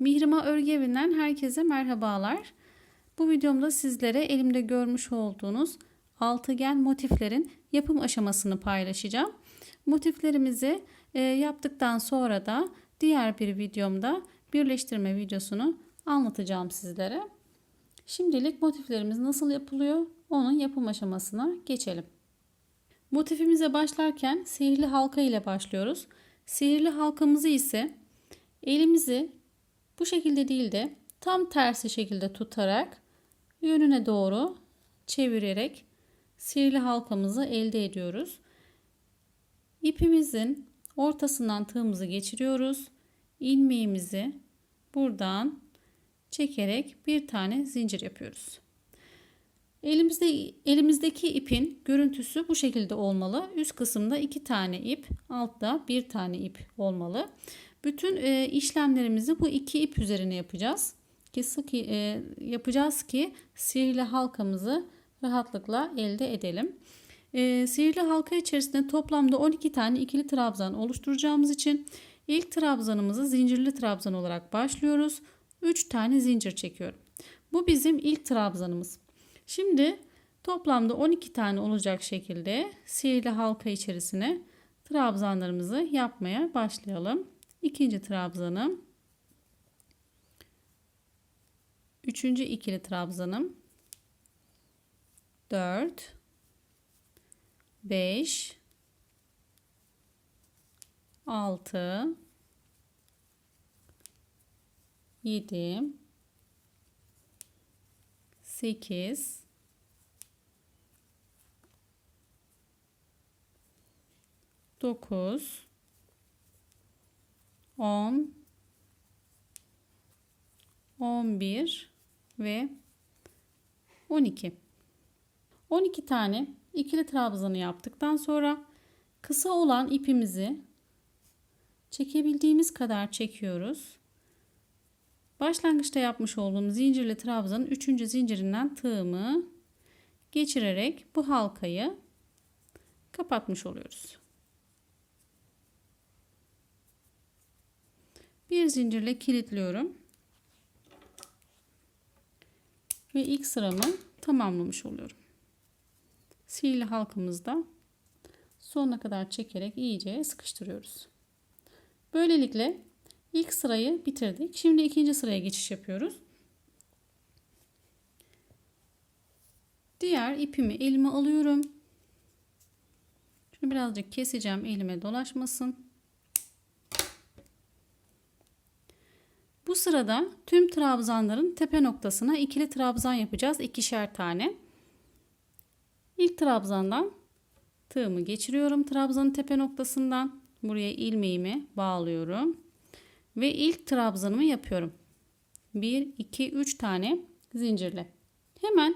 Mihrima Örgü Evi'nden herkese merhabalar. Bu videomda sizlere elimde görmüş olduğunuz altıgen motiflerin yapım aşamasını paylaşacağım. Motiflerimizi e, yaptıktan sonra da diğer bir videomda birleştirme videosunu anlatacağım sizlere. Şimdilik motiflerimiz nasıl yapılıyor onun yapım aşamasına geçelim. Motifimize başlarken sihirli halka ile başlıyoruz. Sihirli halkamızı ise elimizi bu şekilde değil de tam tersi şekilde tutarak yönüne doğru çevirerek sihirli halkamızı elde ediyoruz. İpimizin ortasından tığımızı geçiriyoruz. İlmeğimizi buradan çekerek bir tane zincir yapıyoruz. Elimizde elimizdeki ipin görüntüsü bu şekilde olmalı. Üst kısımda iki tane ip, altta bir tane ip olmalı. Bütün e, işlemlerimizi bu iki ip üzerine yapacağız. Ki sık e, yapacağız ki sihirli halkamızı rahatlıkla elde edelim. E, sihirli halka içerisinde toplamda 12 tane ikili trabzan oluşturacağımız için ilk trabzanımızı zincirli trabzan olarak başlıyoruz. 3 tane zincir çekiyorum. Bu bizim ilk trabzanımız. Şimdi toplamda 12 tane olacak şekilde sihirli halka içerisine trabzanlarımızı yapmaya başlayalım. İkinci trabzanım. Üçüncü ikili trabzanım. 4 5 6 7 8 9 10 11 ve 12 12 tane ikili trabzanı yaptıktan sonra kısa olan ipimizi çekebildiğimiz kadar çekiyoruz. Başlangıçta yapmış olduğum zincirli trabzanın 3. zincirinden tığımı geçirerek bu halkayı kapatmış oluyoruz. Bir zincirle kilitliyorum. Ve ilk sıramı tamamlamış oluyorum. Sihirli halkamızda sonuna kadar çekerek iyice sıkıştırıyoruz. Böylelikle ilk sırayı bitirdik. Şimdi ikinci sıraya geçiş yapıyoruz. Diğer ipimi elime alıyorum. Şunu birazcık keseceğim elime dolaşmasın. Bu sırada tüm trabzanların tepe noktasına ikili trabzan yapacağız. ikişer tane. İlk trabzandan tığımı geçiriyorum trabzanın tepe noktasından. Buraya ilmeğimi bağlıyorum. Ve ilk trabzanımı yapıyorum. 1, 2, 3 tane zincirle. Hemen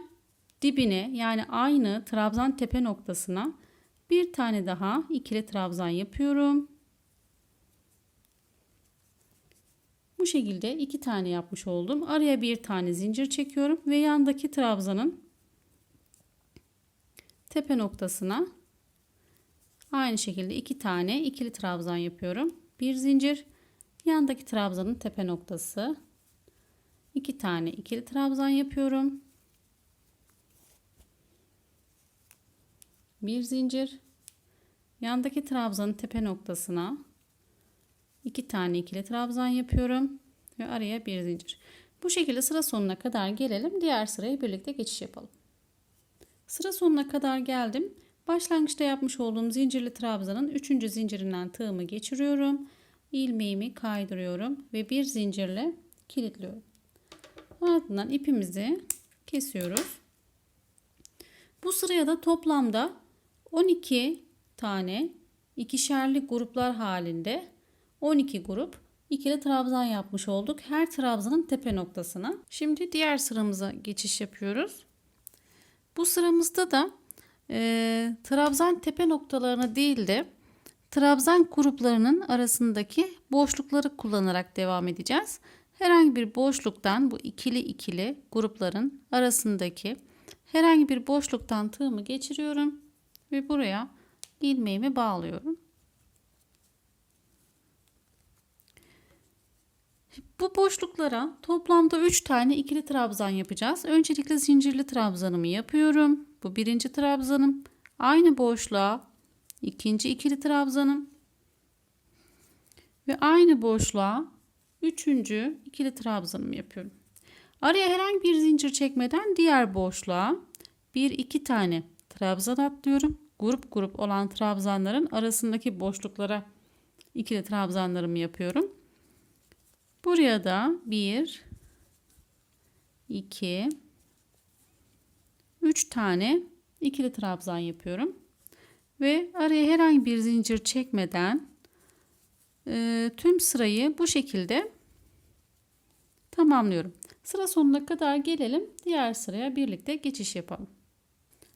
dibine yani aynı trabzan tepe noktasına bir tane daha ikili trabzan yapıyorum. Bu şekilde iki tane yapmış oldum. Araya bir tane zincir çekiyorum ve yandaki trabzanın tepe noktasına aynı şekilde iki tane ikili trabzan yapıyorum. Bir zincir yandaki trabzanın tepe noktası iki tane ikili trabzan yapıyorum. Bir zincir yandaki trabzanın tepe noktasına iki tane ikili trabzan yapıyorum ve araya bir zincir. Bu şekilde sıra sonuna kadar gelelim. Diğer sıraya birlikte geçiş yapalım. Sıra sonuna kadar geldim. Başlangıçta yapmış olduğum zincirli trabzanın 3. zincirinden tığımı geçiriyorum. ilmeğimi kaydırıyorum ve bir zincirle kilitliyorum. Ardından ipimizi kesiyoruz. Bu sıraya da toplamda 12 tane ikişerli gruplar halinde 12 grup ikili trabzan yapmış olduk. Her trabzanın tepe noktasına. Şimdi diğer sıramıza geçiş yapıyoruz. Bu sıramızda da e, trabzan tepe noktalarını değil de trabzan gruplarının arasındaki boşlukları kullanarak devam edeceğiz. Herhangi bir boşluktan bu ikili ikili grupların arasındaki herhangi bir boşluktan tığımı geçiriyorum ve buraya ilmeğimi bağlıyorum. Bu boşluklara toplamda 3 tane ikili trabzan yapacağız. Öncelikle zincirli trabzanımı yapıyorum. Bu birinci trabzanım. Aynı boşluğa ikinci ikili trabzanım. Ve aynı boşluğa üçüncü ikili trabzanımı yapıyorum. Araya herhangi bir zincir çekmeden diğer boşluğa bir iki tane trabzan atlıyorum. Grup grup olan trabzanların arasındaki boşluklara ikili trabzanlarımı yapıyorum. Buraya da 1 2 3 tane ikili trabzan yapıyorum. Ve araya herhangi bir zincir çekmeden e, tüm sırayı bu şekilde tamamlıyorum. Sıra sonuna kadar gelelim. Diğer sıraya birlikte geçiş yapalım.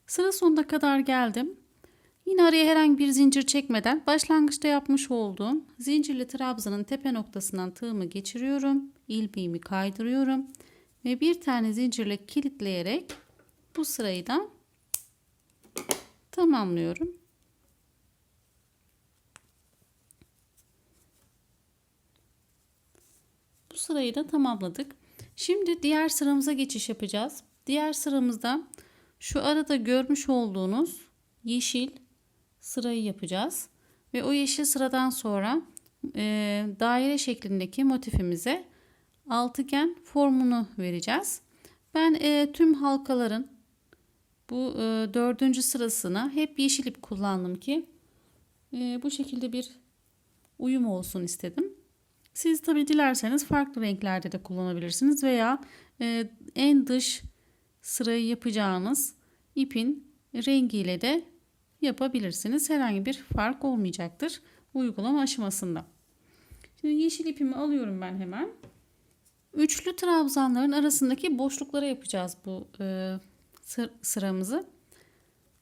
Sıra sonuna kadar geldim. Yine araya herhangi bir zincir çekmeden başlangıçta yapmış olduğum zincirli trabzanın tepe noktasından tığımı geçiriyorum. ilmeğimi kaydırıyorum ve bir tane zincirle kilitleyerek bu sırayı da tamamlıyorum. Bu sırayı da tamamladık. Şimdi diğer sıramıza geçiş yapacağız. Diğer sıramızda şu arada görmüş olduğunuz yeşil sırayı yapacağız. Ve o yeşil sıradan sonra e, daire şeklindeki motifimize altıgen formunu vereceğiz. Ben e, tüm halkaların bu e, dördüncü sırasına hep yeşil ip kullandım ki e, bu şekilde bir uyum olsun istedim. Siz tabi dilerseniz farklı renklerde de kullanabilirsiniz veya e, en dış sırayı yapacağınız ipin rengiyle de yapabilirsiniz. Herhangi bir fark olmayacaktır uygulama aşamasında. Şimdi yeşil ipimi alıyorum ben hemen. Üçlü trabzanların arasındaki boşluklara yapacağız bu e, sıramızı.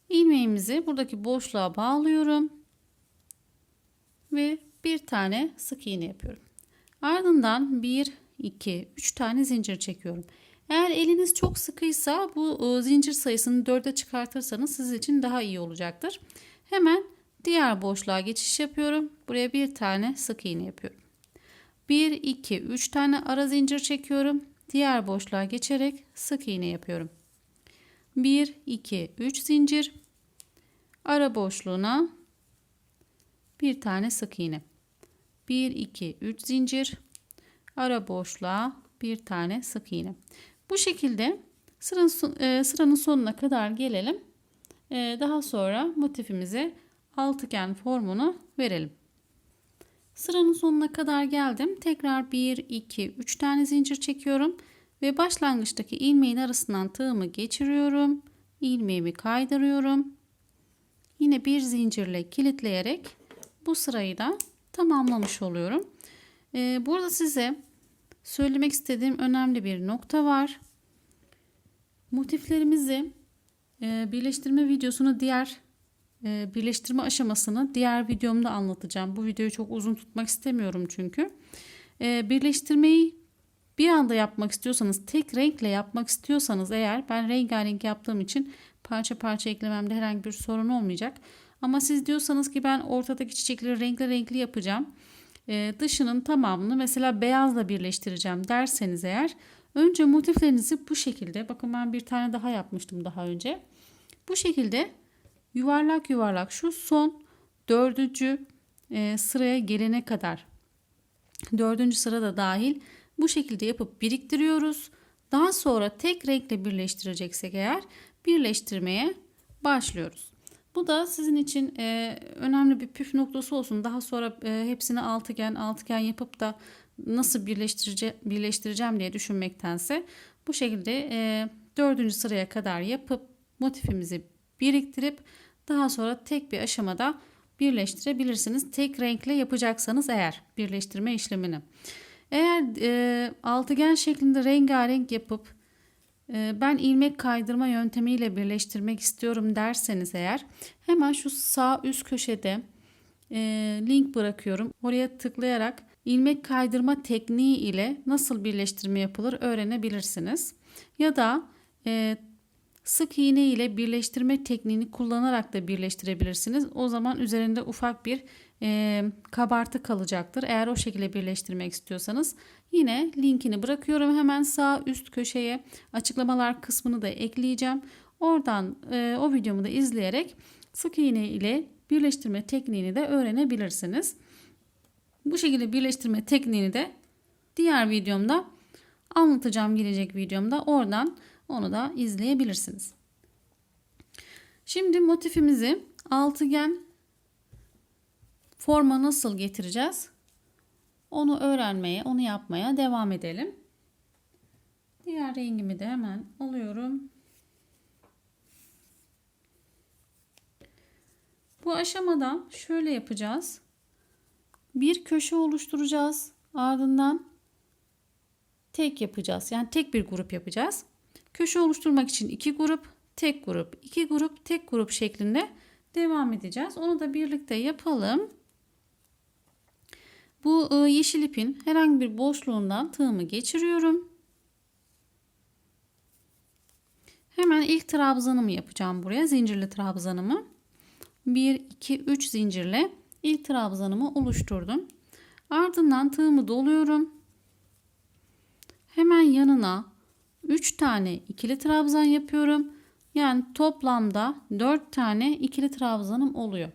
İlmeğimizi buradaki boşluğa bağlıyorum. Ve bir tane sık iğne yapıyorum. Ardından 1, 2, 3 tane zincir çekiyorum. Eğer eliniz çok sıkıysa bu e, zincir sayısını 4'e çıkartırsanız siz için daha iyi olacaktır. Hemen diğer boşluğa geçiş yapıyorum. Buraya bir tane sık iğne yapıyorum. 1, 2, 3 tane ara zincir çekiyorum. Diğer boşluğa geçerek sık iğne yapıyorum. 1, 2, 3 zincir. Ara boşluğuna bir tane sık iğne. 1, 2, 3 zincir. Ara boşluğa bir tane sık iğne. Bu şekilde sıranın, e, sıranın sonuna kadar gelelim. E, daha sonra motifimize altıgen formunu verelim. Sıranın sonuna kadar geldim. Tekrar 1, 2, 3 tane zincir çekiyorum. Ve başlangıçtaki ilmeğin arasından tığımı geçiriyorum. ilmeğimi kaydırıyorum. Yine bir zincirle kilitleyerek bu sırayı da tamamlamış oluyorum. Ee, burada size söylemek istediğim önemli bir nokta var. Motiflerimizi e, birleştirme videosunu diğer e, birleştirme aşamasını diğer videomda anlatacağım. Bu videoyu çok uzun tutmak istemiyorum çünkü. E, birleştirmeyi bir anda yapmak istiyorsanız tek renkle yapmak istiyorsanız eğer ben rengarenk yaptığım için parça parça eklememde herhangi bir sorun olmayacak. Ama siz diyorsanız ki ben ortadaki çiçekleri renkli renkli yapacağım e, dışının tamamını mesela beyazla birleştireceğim derseniz eğer önce motiflerinizi bu şekilde bakın ben bir tane daha yapmıştım daha önce. Bu şekilde yuvarlak yuvarlak şu son dördüncü e, sıraya gelene kadar dördüncü sırada dahil bu şekilde yapıp biriktiriyoruz. Daha sonra tek renkle birleştireceksek eğer birleştirmeye başlıyoruz. Bu da sizin için e, önemli bir püf noktası olsun. Daha sonra e, hepsini altıgen altıgen yapıp da nasıl birleştirece birleştireceğim diye düşünmektense bu şekilde e, dördüncü sıraya kadar yapıp motifimizi biriktirip daha sonra tek bir aşamada birleştirebilirsiniz. Tek renkle yapacaksanız eğer birleştirme işlemini. Eğer e, altıgen şeklinde rengarenk yapıp ben ilmek kaydırma yöntemiyle birleştirmek istiyorum derseniz eğer hemen şu sağ üst köşede e, link bırakıyorum. Oraya tıklayarak ilmek kaydırma tekniği ile nasıl birleştirme yapılır öğrenebilirsiniz. Ya da e, sık iğne ile birleştirme tekniğini kullanarak da birleştirebilirsiniz. O zaman üzerinde ufak bir e, kabartı kalacaktır. Eğer o şekilde birleştirmek istiyorsanız yine linkini bırakıyorum hemen sağ üst köşeye açıklamalar kısmını da ekleyeceğim. Oradan e, o videomu da izleyerek sık iğne ile birleştirme tekniğini de öğrenebilirsiniz. Bu şekilde birleştirme tekniğini de diğer videomda anlatacağım gelecek videomda. Oradan onu da izleyebilirsiniz. Şimdi motifimizi altıgen forma nasıl getireceğiz? Onu öğrenmeye, onu yapmaya devam edelim. Diğer rengimi de hemen alıyorum. Bu aşamada şöyle yapacağız. Bir köşe oluşturacağız. Ardından tek yapacağız. Yani tek bir grup yapacağız. Köşe oluşturmak için iki grup, tek grup, iki grup, tek grup şeklinde devam edeceğiz. Onu da birlikte yapalım. Bu e, yeşil ipin herhangi bir boşluğundan tığımı geçiriyorum. Hemen ilk trabzanımı yapacağım buraya. Zincirli trabzanımı. 1, 2, 3 zincirle ilk trabzanımı oluşturdum. Ardından tığımı doluyorum. Hemen yanına 3 tane ikili trabzan yapıyorum. Yani toplamda 4 tane ikili trabzanım oluyor.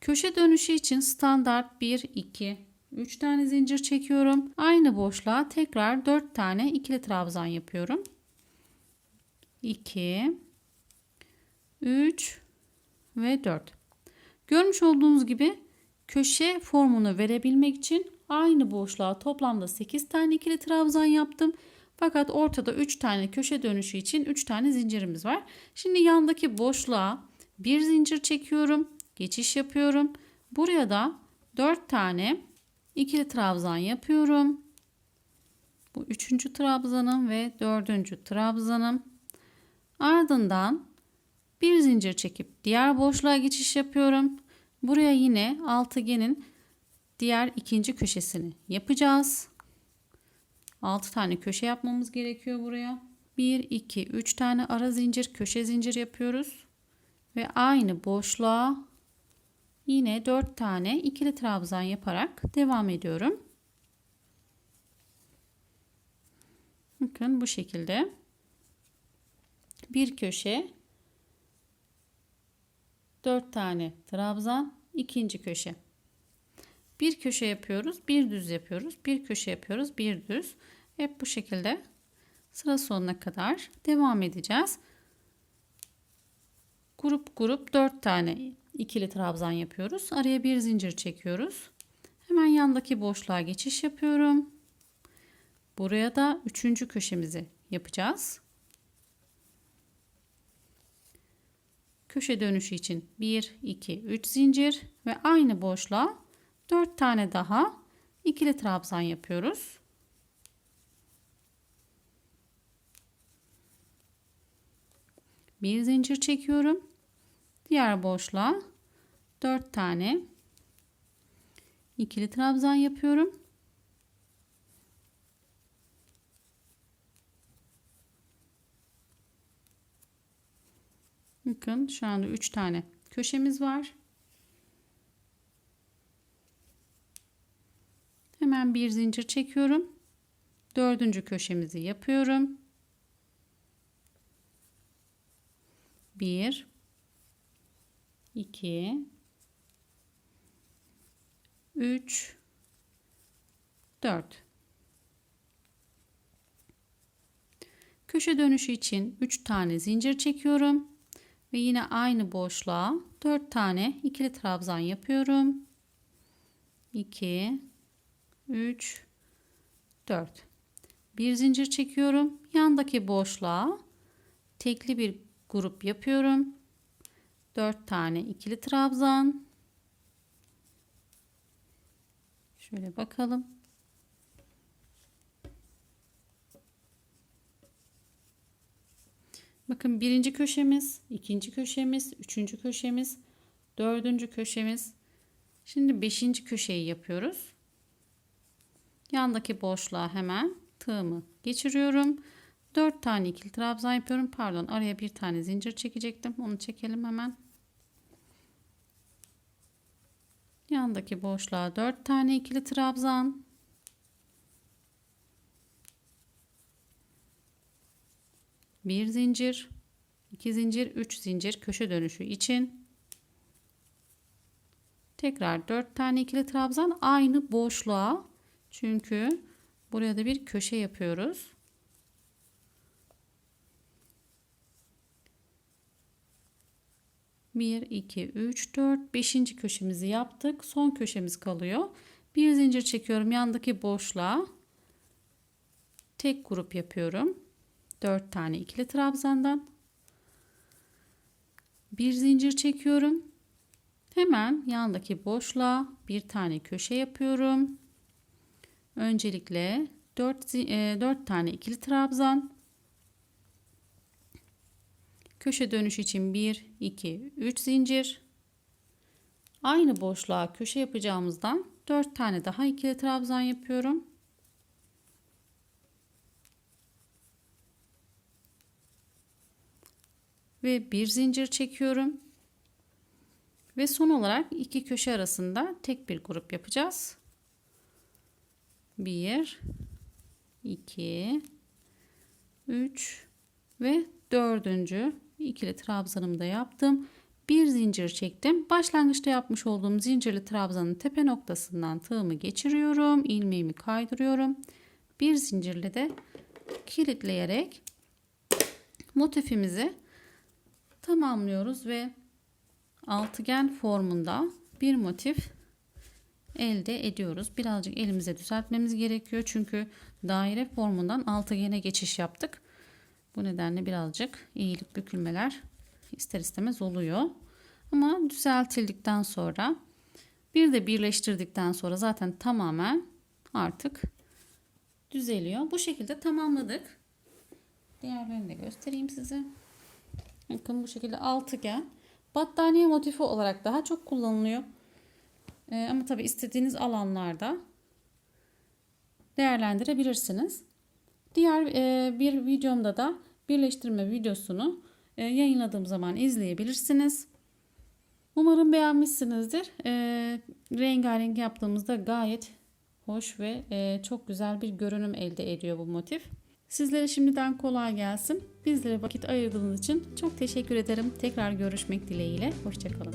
Köşe dönüşü için standart 1, 2, 3 tane zincir çekiyorum. Aynı boşluğa tekrar 4 tane ikili trabzan yapıyorum. 2, 3 ve 4. Görmüş olduğunuz gibi köşe formunu verebilmek için aynı boşluğa toplamda 8 tane ikili trabzan yaptım. Fakat ortada 3 tane köşe dönüşü için 3 tane zincirimiz var. Şimdi yandaki boşluğa bir zincir çekiyorum. Geçiş yapıyorum. Buraya da 4 tane ikili trabzan yapıyorum. Bu üçüncü trabzanım ve dördüncü trabzanım. Ardından bir zincir çekip diğer boşluğa geçiş yapıyorum. Buraya yine altıgenin diğer ikinci köşesini yapacağız. 6 tane köşe yapmamız gerekiyor buraya. 1, 2, 3 tane ara zincir, köşe zincir yapıyoruz. Ve aynı boşluğa yine 4 tane ikili trabzan yaparak devam ediyorum. Bakın bu şekilde. Bir köşe 4 tane trabzan ikinci köşe. Bir köşe yapıyoruz bir düz yapıyoruz bir köşe yapıyoruz bir düz. Hep bu şekilde sıra sonuna kadar devam edeceğiz. Grup grup 4 tane ikili trabzan yapıyoruz araya bir zincir çekiyoruz hemen yandaki boşluğa geçiş yapıyorum buraya da üçüncü köşemizi yapacağız köşe dönüşü için 1 2 3 zincir ve aynı boşluğa 4 tane daha ikili trabzan yapıyoruz. Bir zincir çekiyorum. Diğer boşluğa 4 tane ikili trabzan yapıyorum. Bakın şu anda 3 tane köşemiz var. Hemen bir zincir çekiyorum. Dördüncü köşemizi yapıyorum. Bir, iki, üç, dört. Köşe dönüşü için 3 tane zincir çekiyorum ve yine aynı boşluğa 4 tane ikili trabzan yapıyorum. 2 3 4 bir zincir çekiyorum. Yandaki boşluğa tekli bir grup yapıyorum 4 tane ikili trabzan. Şöyle bakalım. Bakın birinci köşemiz ikinci köşemiz üçüncü köşemiz dördüncü köşemiz. Şimdi beşinci köşeyi yapıyoruz. Yandaki boşluğa hemen tığımı geçiriyorum. 4 tane ikili trabzan yapıyorum. Pardon araya bir tane zincir çekecektim. Onu çekelim hemen. Yandaki boşluğa 4 tane ikili trabzan. Bir zincir, iki zincir, üç zincir köşe dönüşü için. Tekrar 4 tane ikili trabzan aynı boşluğa. Çünkü buraya da bir köşe yapıyoruz. Bir, iki, üç, dört, beşinci köşemizi yaptık. Son köşemiz kalıyor. Bir zincir çekiyorum yandaki boşluğa. Tek grup yapıyorum. 4 tane ikili trabzandan. Bir zincir çekiyorum. Hemen yandaki boşluğa bir tane köşe yapıyorum. Öncelikle 4, 4 tane ikili trabzan. Köşe dönüş için 1, 2, 3 zincir. Aynı boşluğa köşe yapacağımızdan 4 tane daha ikili trabzan yapıyorum. Ve bir zincir çekiyorum. Ve son olarak iki köşe arasında tek bir grup yapacağız. 1 2 3 ve dördüncü ikili trabzanımı da yaptım. Bir zincir çektim. Başlangıçta yapmış olduğum zincirli trabzanın tepe noktasından tığımı geçiriyorum. ilmeğimi kaydırıyorum. Bir zincirle de kilitleyerek motifimizi tamamlıyoruz ve altıgen formunda bir motif elde ediyoruz. Birazcık elimize düzeltmemiz gerekiyor. Çünkü daire formundan altıgene geçiş yaptık. Bu nedenle birazcık eğilip bükülmeler ister istemez oluyor. Ama düzeltildikten sonra bir de birleştirdikten sonra zaten tamamen artık düzeliyor. Bu şekilde tamamladık. Diğerlerini de göstereyim size. Bakın bu şekilde altıgen. Battaniye motifi olarak daha çok kullanılıyor. Ee, ama tabi istediğiniz alanlarda değerlendirebilirsiniz. Diğer e, bir videomda da birleştirme videosunu e, yayınladığım zaman izleyebilirsiniz. Umarım beğenmişsinizdir. E, rengarenk yaptığımızda gayet hoş ve e, çok güzel bir görünüm elde ediyor bu motif. Sizlere şimdiden kolay gelsin. Bizlere vakit ayırdığınız için çok teşekkür ederim. Tekrar görüşmek dileğiyle. Hoşçakalın.